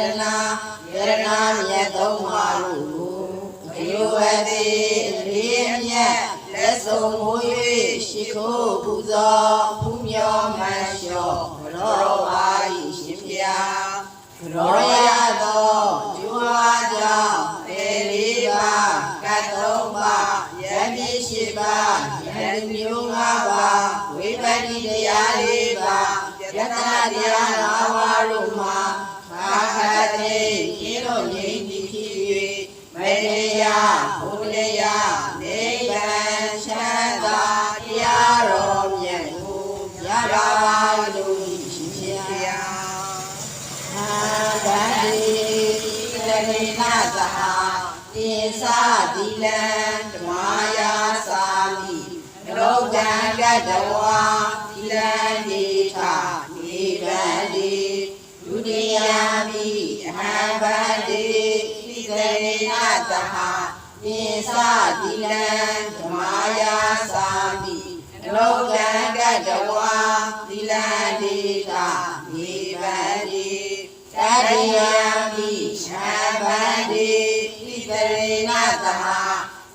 ရနာယရနာမြတ်သုံးပါးတို့ကိုအယုဝတိအလေးအမြတ်လက်ဆုံးမူ၍ရှိခိုးပူဇော်ဖူးမြော်မှန်လျှော့ရောပါ၏ရှင်ဖျားရောရသောကျူဝါကြောင့်ပေလေးပါးကတ်သုံးပါးယတိရှိပါးယတိမျိုးငါးပါးဝိပတိတရားလေးပါးယတနာတရားငါးပါးတို့မှာဘာ ခတိရှင်းလို့ငြိမ့်သည်ဖြစ်၍မရေယဘုရေယနိဗ္ဗာန်ချမ်းသာတရားတော်မြတ်ကိုရပါလို့ရှိရှင်ဖျားအာဂတိတရေနာသဟာတိသတိလံဓမ္မယာသာမိလောကံကတဝါ တိတရေနာသဟာတိသတိလံဓမ္မယာသာမိလောကံကတဝါတိလံဒီထာနိဗ္ဗာန်တိတရိယာမိရှံဗန္တိဣတရေနသဟာ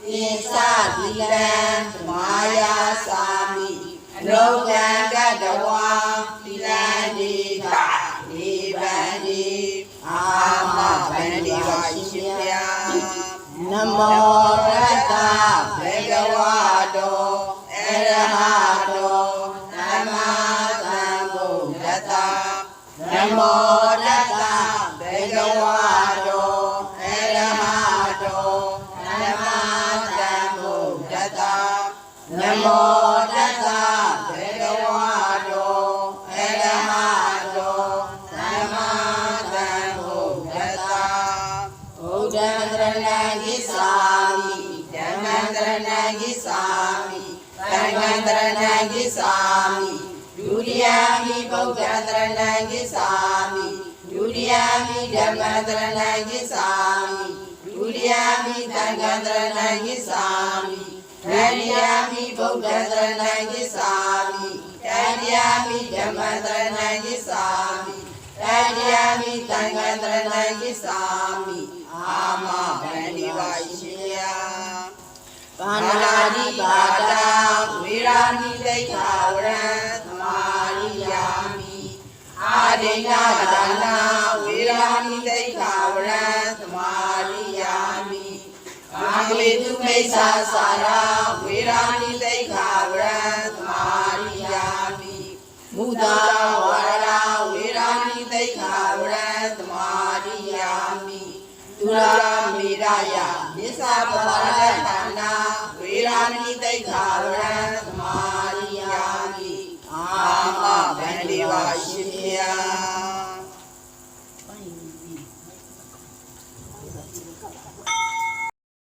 ပိသတိလံဓမ္မာယာသာမိအလောကံက နမောရတ္တဘေကဝါတောအရဟတောသမ္မာသမ္ဗုဒ္ဓတ္တနမောတတ္တဘေကဝါတောအရဟတောသမ္မာသမ္ဗုဒ္ဓတ္တနမောတတ္တဘေကဝါတောအရဟတောသမ္မာသမ္ဗုဒ္ဓတ္တဘုဒ္ဓံတရဏံဂိသာမိဓမ္မံတရဏံဂိသာမိသံဃံတရဏံဂိသာမိဒုတိယမိဗုဒ္ဓံတရဏံ ကိသာမိဒုတိယမိဓမ္မံတရဏံကိသာမိဒုတိယမိသံဃံတ ရဏံကိသာမိတတိယမိဗုဒ္ဓံတရဏံကိသာမိတတိယမိဓမ္မံတရဏံကိသာမိတတိယမိသံဃံတရဏံကိသာမိအာမဗန္ဒီပါရှင်ယပါဏာတိပါဒာဝေရာနိသိက္ခာဝရံသမာရိယာမိအာဒိဏဒါနာဝေရာနိသိက္ခာဝရံသမာရိယာမိဘာဂဝေတုမိစ္ဆာစာရာဝေရာနိသိက္ခာဝရံသမာရိယာမိမုဒ္ဒဝါရာဝေရာနိသိက္ခာ ရာမေရယနိစ္စပဝရတ္တနာဝေရာနိသိက္ခာရံသမာရိယာမိအာမဗန္ဒီဝါရှိမြာ